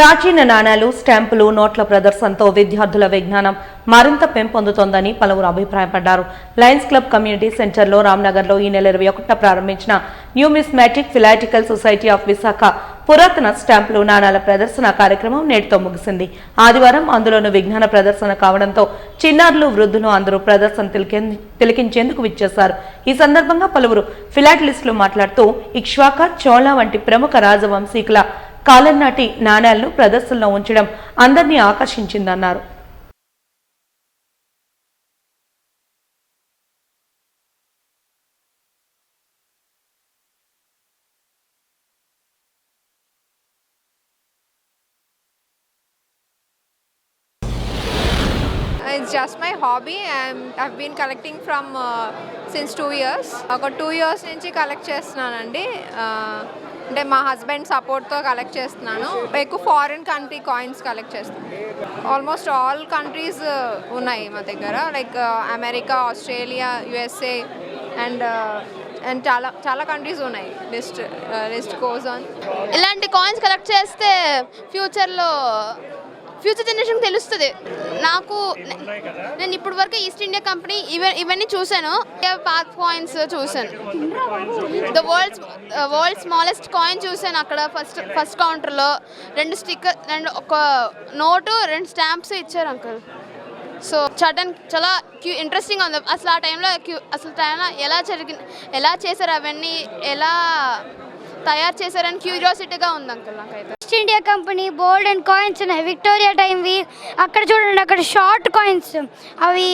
ప్రాచీన నాణాలు స్టాంపులు నోట్ల ప్రదర్శనతో విద్యార్థుల విజ్ఞానం మరింత పెంపొందుతోందని పలువురు అభిప్రాయపడ్డారు. లయన్స్ క్లబ్ కమ్యూనిటీ సెంటర్లో రామ్నగర్లో ఈ నెల ఇరవై ఒకటిన ప్రారంభించిన numismatic philatelic society of Visakha పురాతన స్టాంపులు నాణాల ప్రదర్శన కార్యక్రమం నేటితో ముగిసింది. ఆదివారం అందులోనూ విజ్ఞాన ప్రదర్శన కావడంతో చిన్నారులు వృద్ధులు అందరూ ప్రదర్శన తిలకించేందుకు విచ్చేశారు. ఈ సందర్భంగా పలువురు ఫిలాటిలిస్టులు మాట్లాడుతూ ఇక్ష్వాక చోళ వంటి ప్రముఖ రాజవంశీకుల కాలం నాటి నాణ్యాలను ప్రదర్శనలో ఉంచడం అందరినీ ఆకర్షించిందన్నారు. Just my hobby and have I've collecting from since two years ఒక టూ ఇయర్స్ నుంచి కలెక్ట్ చేస్తున్నానండి. అంటే మా హస్బెండ్ సపోర్ట్తో కలెక్ట్ చేస్తున్నాను. ఎక్కువ ఫారిన్ కంట్రీ కాయిన్స్ కలెక్ట్ చేస్తాను ఆల్మోస్ట్ ఆల్ కంట్రీస్ ఉన్నాయి మా దగ్గర. Like America Australia USA and and చాలా చాలా కంట్రీస్ ఉన్నాయి. లిస్ట్ లిస్ట్ కోజ్ ఆన్ ఇలాంటి కాయిన్స్ కలెక్ట్ చేస్తే ఫ్యూచర్లో ఫ్యూచర్ జనరేషన్ తెలుస్తుంది. నాకు నేను ఇప్పటి వరకు ఈస్ట్ ఇండియా కంపెనీ ఇవ ఇవన్నీ చూశాను. పార్క్ కాయిన్స్ చూశాను. The world world smallest coin చూశాను అక్కడ ఫస్ట్ ఫస్ట్ కౌంటర్లో. రెండు స్టిక్కర్ రెండు ఒక నోటు రెండు స్టాంప్స్ ఇచ్చారు అంకుల్. సో చటన్ చాలా క్యూ ఇంట్రెస్టింగ్ ఉంది. అసలు ఆ టైంలో క్యూ అసలు టైంలో ఎలా జరిగి ఎలా చేశారు అవన్నీ ఎలా తయారు చేశారని క్యూరియాసిటీగా ఉంది అంకుల్ నాకైతే. East India Company bold and coins ఉన్నాయి. విక్టోరియా టైంవి అక్కడ చూడండి అక్కడ షార్ట్ కాయిన్స్ అవి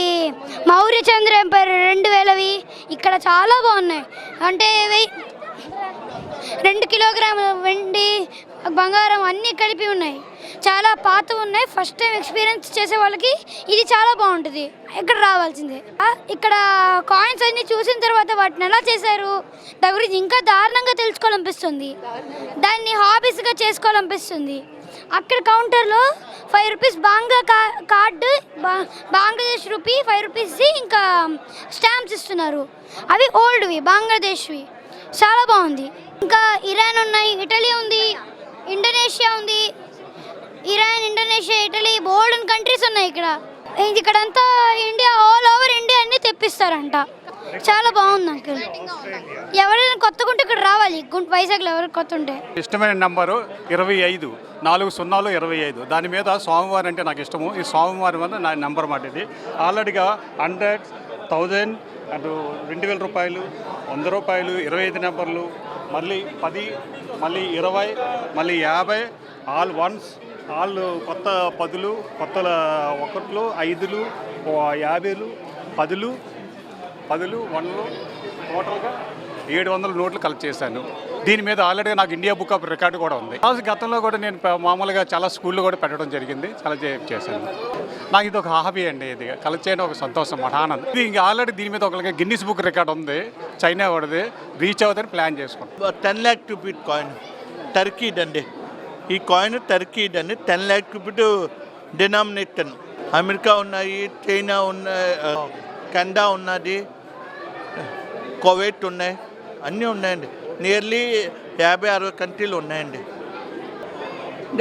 మౌర్య చంద్ర ఎంపైర్ రెండు వేలవి. ఇక్కడ చాలా బాగున్నాయి. అంటే రెండు కిలోగ్రాముల వెండి బంగారం అన్నీ కలిపి ఉన్నాయి. చాలా పాత ఉన్నాయి. ఫస్ట్ టైం ఎక్స్పీరియన్స్ చేసే వాళ్ళకి ఇది చాలా బాగుంటుంది. ఇక్కడ రావాల్సిందే? ఇక్కడ కాయిన్స్ అన్ని చూసిన తర్వాత వాటిని ఎలా చేశారు? దాని గురించి ఇంకా దారుణంగా తెలుసుకోవాలనిపిస్తుంది. దాన్ని హాబీస్గా చేసుకోవాలనిపిస్తుంది. అక్కడ కౌంటర్లో five rupees Bangla card Bangladesh rupee five rupees ఇంకా స్టాంప్స్ ఇస్తున్నారు. అవి ఓల్డ్వి బంగ్లాదేశ్వి చాలా బాగుంది. ఇంకా ఇరాన్ ఉన్నాయి ఇటలీ ఉంది. ఇండోనేషియా ఉంది ఇరాన్ ఇండోనేషియా ఇటలీ బోల్డెన్ కంట్రీస్ ఉన్నాయి ఇక్కడ. ఇది ఇక్కడంతా ఇండియా ఆల్ ఓవర్ ఇండియా అన్ని తెప్పిస్తారంట. చాలా బాగుంది అంకుల్ ఎవరైనా కొత్తగా ఉంటే ఇక్కడ రావాలి. గుంట వైజాగ్లో ఎవరు కొత్త ఉంటే. ఇష్టమైన నంబరు ఇరవై ఐదు నాలుగు సున్నాలు ఇరవై ఐదు. దాని మీద స్వామివారి అంటే నాకు ఇష్టము. ఈ స్వామివారి వల్ల నా నెంబర్ మాట ఇది ఆల్రెడీగా హండ్రెడ్ థౌజండ్ అండ్ రెండు వేల రూపాయలు వంద రూపాయలు ఇరవై ఐదు నెంబర్లు మళ్ళీ పది మళ్ళీ ఇరవై మళ్ళీ యాభై ఆల్ వన్స్ ఆల్ కొత్త పదులు కొత్త ఒకట్లు ఐదులు యాభైలు పదులు పదులు వన్లు టోటల్గా ఏడు వందల నోట్లు కలెక్ట్ చేశాను. దీని మీద ఆల్రెడీ నాకు ఇండియా బుక్ ఆఫ్ రికార్డు కూడా ఉంది. గతంలో కూడా నేను మామూలుగా చాలా స్కూల్లో కూడా పెట్టడం జరిగింది. చాలా చేశాను. నాకు ఇది ఒక హాబీ అండి ఇది. కలెక్ట్ చేయడం ఒక సంతోషం మాట ఆనందం ఇది ఇంకా ఆల్రెడీ దీని మీద ఒక గిన్నిస్ బుక్ రికార్డ్ ఉంది. చైనా వాడిది. రీచ్ అవుతుందని ప్లాన్ చేసుకుంటాం టెన్ ల్యాక్ క్యూపిట్ కాయిన్ టర్కీడ్ అండి ఈ కాయిన్ టర్కీడ్ అండి ten lakh cupid denomination America ఉన్నాయి చైనా ఉన్నాయి కెనడా ఉన్నది కోవేట్ ఉన్నాయి అన్నీ ఉన్నాయండి. నియర్లీ యాభై అరవై కంట్రీలు ఉన్నాయండి.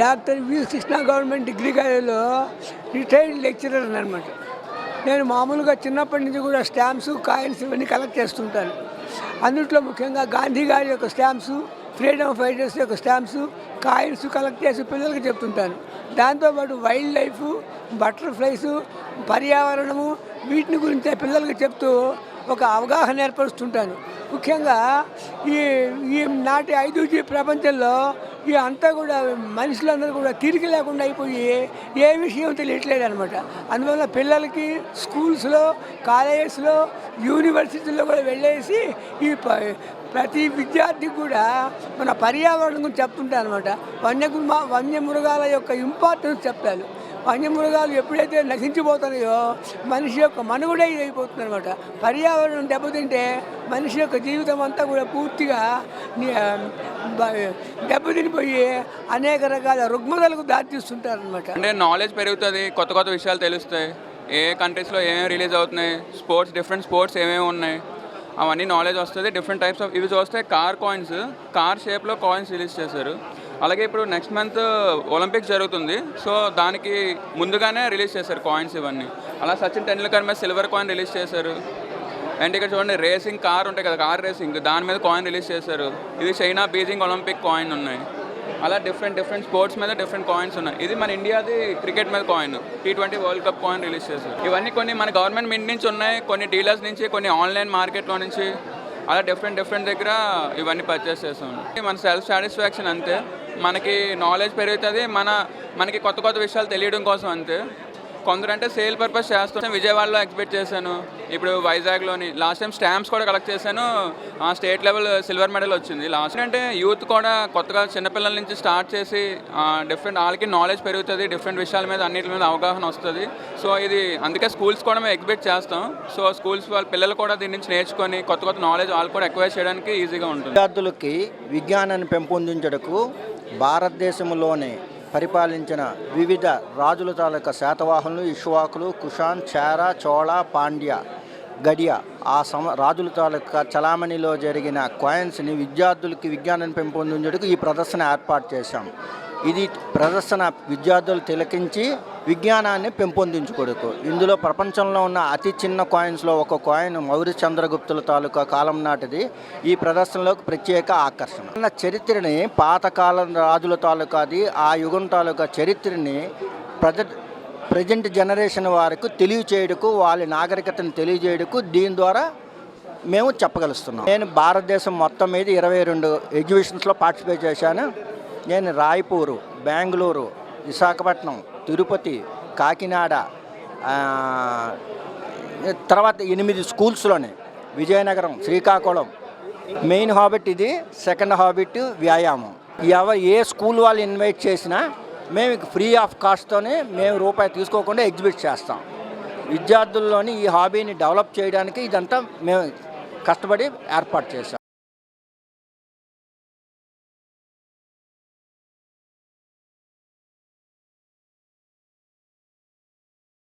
Doctor V Krishna government degree కాలేజీలో రిటైర్డ్ లెక్చరర్ అనమాట నేను మామూలుగా చిన్నప్పటి నుంచి కూడా స్టాంప్స్ కాయిన్స్ ఇవన్నీ కలెక్ట్ చేస్తుంటాను. అందుట్లో ముఖ్యంగా గాంధీ గారి యొక్క స్టాంప్స్ ఫ్రీడమ్ ఫైటర్స్ యొక్క స్టాంప్స్ కాయిన్స్ కలెక్ట్ చేసి పిల్లలకి చెప్తుంటాను. దాంతోపాటు వైల్డ్ లైఫ్ బటర్ఫ్లైస్ పర్యావరణము వీటిని గురించి పిల్లలకి చెప్తూ ఒక అవగాహన ఏర్పరుస్తుంటాను. ముఖ్యంగా ఈ ఈ నాటి ఐదు జీ ప్రపంచంలో ఈ అంతా కూడా మనుషులందరూ కూడా తీరిక లేకుండా అయిపోయి ఏ విషయం తెలియట్లేదు అనమాట అందువల్ల పిల్లలకి స్కూల్స్లో కాలేజెస్లో యూనివర్సిటీలో కూడా వెళ్ళేసి ఈ ప- ప్రతి విద్యార్థికి కూడా మన పర్యావరణం గురించి చెప్తుంటారు అనమాట వన్య వన్యమృగాల యొక్క ఇంపార్టెన్స్ చెప్తారు. వన్యమృగాలు ఎప్పుడైతే నశించిపోతున్నాయో మనిషి యొక్క మనుగుడే ఇది అయిపోతుంది అనమాట పర్యావరణం దెబ్బతింటే మనిషి యొక్క జీవితం అంతా కూడా పూర్తిగా దెబ్బతినిపోయి అనేక రకాల రుగ్మతలకు దారితీస్తుంటారు అనమాట అంటే నాలెడ్జ్ పెరుగుతుంది కొత్త కొత్త విషయాలు తెలుస్తాయి. ఏ కంట్రీస్లో ఏమేమి రిలీజ్ అవుతున్నాయి స్పోర్ట్స్ డిఫరెంట్ స్పోర్ట్స్ ఏమేమి ఉన్నాయి అవన్నీ నాలెడ్జ్ వస్తుంది. డిఫరెంట్ టైప్స్ ఆఫ్ ఇవి చూస్తే కార్ కాయిన్స్ కార్ షేప్లో కాయిన్స్ రిలీజ్ చేశారు. అలాగే ఇప్పుడు నెక్స్ట్ మంత్ ఒలింపిక్స్ జరుగుతుంది. సో దానికి ముందుగానే రిలీజ్ చేశారు కాయిన్స్ ఇవన్నీ. అలా సచిన్ టెండూల్కర్ మీద సిల్వర్ కాయిన్ రిలీజ్ చేశారు. అండ్ ఇక్కడ చూడండి రేసింగ్ కార్ ఉంటాయి కదా కార్ రేసింగ్ దాని మీద కాయిన్ రిలీజ్ చేశారు. ఇది చైనా బీజింగ్ ఒలింపిక్ కాయిన్ ఉన్నాయి. అలా డిఫరెంట్ డిఫరెంట్ స్పోర్ట్స్ మీద డిఫరెంట్ కాయిన్స్ ఉన్నాయి. ఇది మన ఇండియాది క్రికెట్ మీద coin T twenty world cup coin release చేశారు. ఇవన్నీ కొన్ని మన గవర్నమెంట్ మింట్ నుంచి ఉన్నాయి. కొన్ని డీలర్స్ నుంచి కొన్ని ఆన్లైన్ మార్కెట్లో నుంచి. అలా డిఫరెంట్ డిఫరెంట్ దగ్గర ఇవన్నీ పర్చేస్ చేస్తాం మన సెల్ఫ్ సాటిస్ఫాక్షన్ అంతే. మనకి నాలెడ్జ్ పెరుగుతుంది మన మనకి కొత్త కొత్త విషయాలు తెలియడం కోసం అంతే. కొందరు అంటే సేల్ పర్పస్ చేస్తాను విజయవాడలో ఎక్స్పెక్ట్ చేశాను. ఇప్పుడు వైజాగ్లోని లాస్ట్ టైం స్టాంప్స్ కూడా కలెక్ట్ చేశాను. ఆ స్టేట్ లెవెల్ సిల్వర్ మెడల్ వచ్చింది. లాస్ట్ అంటే యూత్ కూడా కొత్తగా చిన్నపిల్లల నుంచి స్టార్ట్ చేసి డిఫరెంట్ వాళ్ళకి నాలెడ్జ్ పెరుగుతుంది. డిఫరెంట్ విషయాల మీద అన్నిటి మీద అవగాహన వస్తుంది. సో ఇది అందుకే స్కూల్స్ కూడా మేము ఎక్స్పెక్ట్ చేస్తాం. సో స్కూల్స్ వాళ్ళ పిల్లలు కూడా దీని నుంచి నేర్చుకొని కొత్త కొత్త నాలెడ్జ్ వాళ్ళు కూడా ఎక్వైర్ చేయడానికి ఈజీగా ఉంటుంది. విద్యార్థులకి విజ్ఞానాన్ని పెంపొందించుటకు భారతదేశంలోనే పరిపాలించిన వివిధ రాజుల తాలూకా శాతవాహనులు ఇష్వాకులు కుషాన్ చార చోళ పాండ్య గడియ ఆ సమ రాజుల తాలూకా చలామణిలో జరిగిన కాయిన్స్ని విద్యార్థులకి విజ్ఞానాన్ని పెంపొందించడానికి ఈ ప్రదర్శన ఏర్పాటు చేశాం. ఇది ప్రదర్శన విద్యార్థులు తిలకించి విజ్ఞానాన్ని పెంపొందించుకోడుకు. ఇందులో ప్రపంచంలో ఉన్న అతి చిన్న కాయిన్స్లో ఒక కాయిన్ మౌర్య చంద్రగుప్తుల తాలూకా కాలం నాటిది. ఈ ప్రదర్శనలోకి ప్రత్యేక ఆకర్షణ. చరిత్రని పాతకాలం రాజుల తాలూకాది ఆ యుగం తాలూకా చరిత్రని ప్రజ ప్రజెంట్ జనరేషన్ వారికి తెలియచేయడకు వాళ్ళ నాగరికతను తెలియజేయడకు దీని ద్వారా మేము చెప్పగలుస్తున్నాం. నేను భారతదేశం మొత్తం మీద ఇరవై రెండు ఎగ్జిబిషన్స్లో పార్టిసిపేట్ చేశాను. నేను రాయపూరు బెంగళూరు విశాఖపట్నం తిరుపతి కాకినాడ తర్వాత ఎనిమిది స్కూల్స్లోనే. విజయనగరం శ్రీకాకుళం. మెయిన్ హాబిట్ ఇది సెకండ్ హాబిట్ వ్యాయామం. ఎవ ఏ స్కూల్ వాళ్ళు ఇన్వైట్ చేసినా మేము ఫ్రీ ఆఫ్ కాస్ట్తోనే మేము రూపాయి తీసుకోకుండా ఎగ్జిబిట్ చేస్తాం. విద్యార్థుల్లోని ఈ హాబీని డెవలప్ చేయడానికి ఇదంతా మేము కష్టపడి ఏర్పాటు చేశాం.